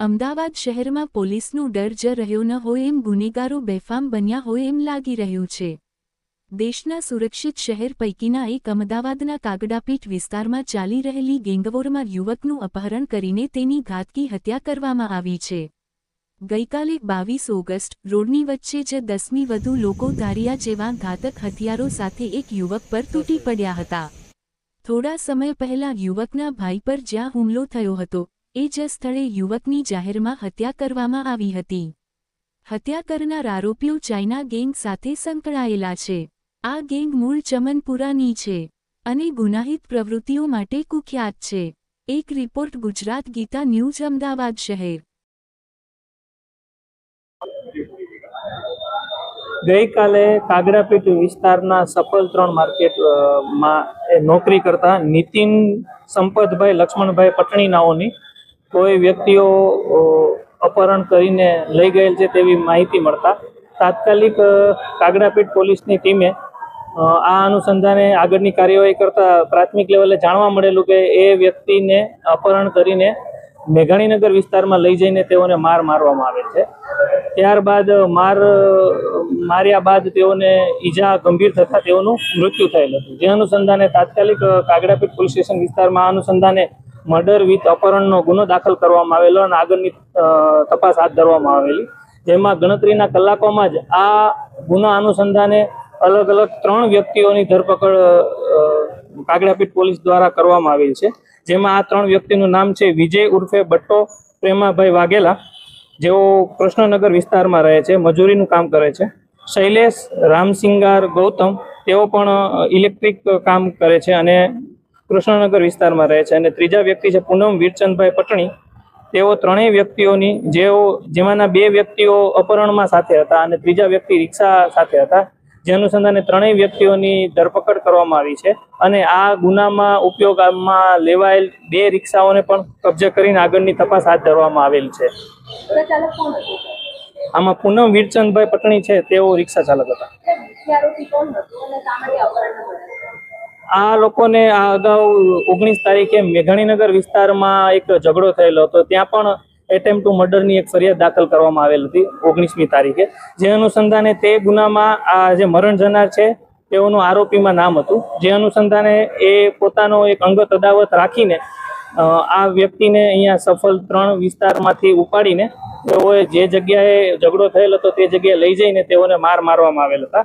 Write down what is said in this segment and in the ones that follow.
અમદાવાદ શહેરમાં પોલીસનો ડર જ રહ્યો ન હોય એમ ગુનેગારો બેફામ બન્યા હોય એમ લાગી રહ્યું છે. દેશના સુરક્ષિત શહેર પૈકીના એક અમદાવાદના કાગડાપીઠ વિસ્તારમાં ચાલી રહેલી ગેંગવોરમાં યુવકનું અપહરણ કરીને તેની ઘાતકી હત્યા કરવામાં આવી છે. ગઈકાલે બાવીસ ઓગસ્ટ, રોડની વચ્ચે જ દસમી વધુ લોકો ધારિયા જેવા ઘાતક હથિયારો સાથે એક યુવક પર તૂટી પડ્યા હતા. થોડા સમય પહેલા યુવકના ભાઈ પર જ્યાં હુમલો થયો હતો એ જ સ્થળે યુવકની જાહેરમાં હત્યા કરવામાં આવી હતી. હત્યા કરનાર આરોપીઓ ચાઇના ગેંગ સાથે સંકળાયેલા છે. આ ગેંગ મૂળ ચમનપુરાની છે અને ગુનાહિત પ્રવૃત્તિઓ માટે કુખ્યાત છે. એક રિપોર્ટ ગુજરાત ગીતા ન્યૂઝ અમદાવાદ શહેર. ગઈકાલે કાગડાપીઠ વિસ્તારના સફલ ત્રણ માર્કેટ અ, માં એ નોકરી કરતા નીતિન સંપતભાઈ લક્ષ્મણભાઈ પટણી નાઓની કોઈ વ્યક્તિઓ અપહરણ કરીને લઈ ગયેલ છે તેવી માહિતી મળતા તાત્કાલિક કાગડાપીઠ પોલીસની ટીમે આ અનુસંધાને આગળની કાર્યવાહી કરતા પ્રાથમિક લેવલે જાણવા મળેલું કે એ વ્યક્તિને અપહરણ કરીને મેઘાણીનગર વિસ્તારમાં લઈ જઈને તેઓને માર મારવામાં આવેલ છે. ત્યારબાદ માર, માર્યા બાદ તેઓને ઈજા ગંભીર થતા તેઓનું મૃત્યુ થયેલ હતું. જે અનુસંધાને તાત્કાલિક કાગડાપીઠ પોલીસ સ્ટેશન વિસ્તારમાં અનુસંધાને મર્ડર વિથ અપહરણનો ગુનો દાખલ કરવામાં આવેલો અને આગળની તપાસ હાથ ધરવામાં આવેલી. જેમાં ગણતરીના કલાકોમાં જ આ ગુના અનુસંધાને અલગ અલગ ત્રણ વ્યક્તિઓની ધરપકડ કાગડાપીઠ પોલીસ દ્વારા કરવામાં આવેલ છે. જેમાં આ ત્રણ વ્યક્તિનું નામ છે વિજય ઉર્ફે બટ્ટો પ્રેમાભાઈ વાઘેલા. જેઓ કૃષ્ણનગર વિસ્તારમાં રહે છે, મજૂરીનું કામ કરે છે. શૈલેષ રામસિંગાર ગૌતમ, તેઓ પણ ઇલેક્ટ્રિક કામ કરે છે અને કૃષ્ણનગર વિસ્તારમાં રહે છે અને ત્રીજા વ્યક્તિ છે પૂનમ વીરચંદભાઈ પટણી. તેઓ ત્રણેય વ્યક્તિઓની જેઓ, જેમાંના બે વ્યક્તિઓ અપહરણમાં સાથે હતા અને ત્રીજા વ્યક્તિ રિક્ષા સાથે હતા. જે અનુસંધાને ત્રણેય વ્યક્તિઓની ધરપકડ કરવામાં આવી છે અને આ ગુનામાં ઉપયોગમાં લેવાયેલ બે રિક્ષાઓને પણ કબજે કરીને આગળની તપાસ હાથ ધરવામાં આવેલ છે. આમાં પૂનમ વીરચંદભાઈ પટણી છે, તેઓ રિક્ષા ચાલક હતા. આ લોકોને આ અગાઉ ઓગણીસ તારીખે મેઘાણીનગર વિસ્તારમાં એક ઝઘડો થયેલો હતો. ત્યાં પણ એટેમ્પ ટુ મર્ડરની એક ફરિયાદ દાખલ કરવામાં આવેલ હતી ઓગણીસમી તારીખે. જે અનુસંધાને તે ગુનામાં આ જે મરણ જનાર છે, તેઓનું આરોપીમાં નામ હતું. જે અનુસંધાને એ પોતાનો એક અંગત અદાવત રાખીને આ વ્યક્તિને અહીંયા સફળ ત્રણ વિસ્તારમાંથી ઉપાડીને તેઓએ જે જગ્યાએ ઝઘડો થયેલ હતો તે જગ્યાએ લઈ જઈને તેઓને માર મારવામાં આવેલ હતા.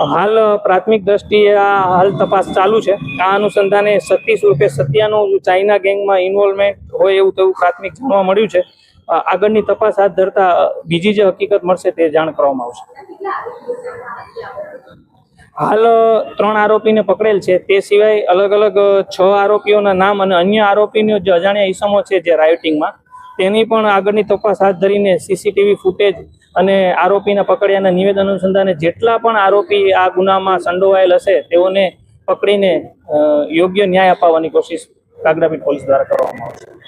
હાલ પ્રાથમિક દ્રષ્ટિએ આ હાલ તપાસ ચાલુ છે. આ અનુસંધાને સતીશ રૂપે સત્યાનું ચાઇના ગેંગમાં ઇન્વોલ્વમેન્ટ હોય એવું તેવું પ્રાથમિક જાણવા મળ્યું છે. આગળની તપાસ હાથ ધરતા બીજી જે હકીકત મળશે તે જાણ કરવામાં આવશે. હાલ ત્રણ આરોપીને પકડેલ છે. તે સિવાય અલગ અલગ છ આરોપીઓના નામ અને અન્ય આરોપીનો જે અજાણ્યા ઈસમો છે જે રાયોટિંગમાં તેની પણ આગળની તપાસ હાથ ધરીને સીસીટીવી ફૂટેજ અને આરોપીના પકડ્યાના નિવેદન અનુસંધાને જેટલા પણ આરોપી આ ગુનામાં સંડોવાયેલ હશે, તેઓને પકડીને યોગ્ય ન્યાય અપાવવાની કોશિશ કાગડાપીઠ પોલીસ દ્વારા કરવામાં આવશે.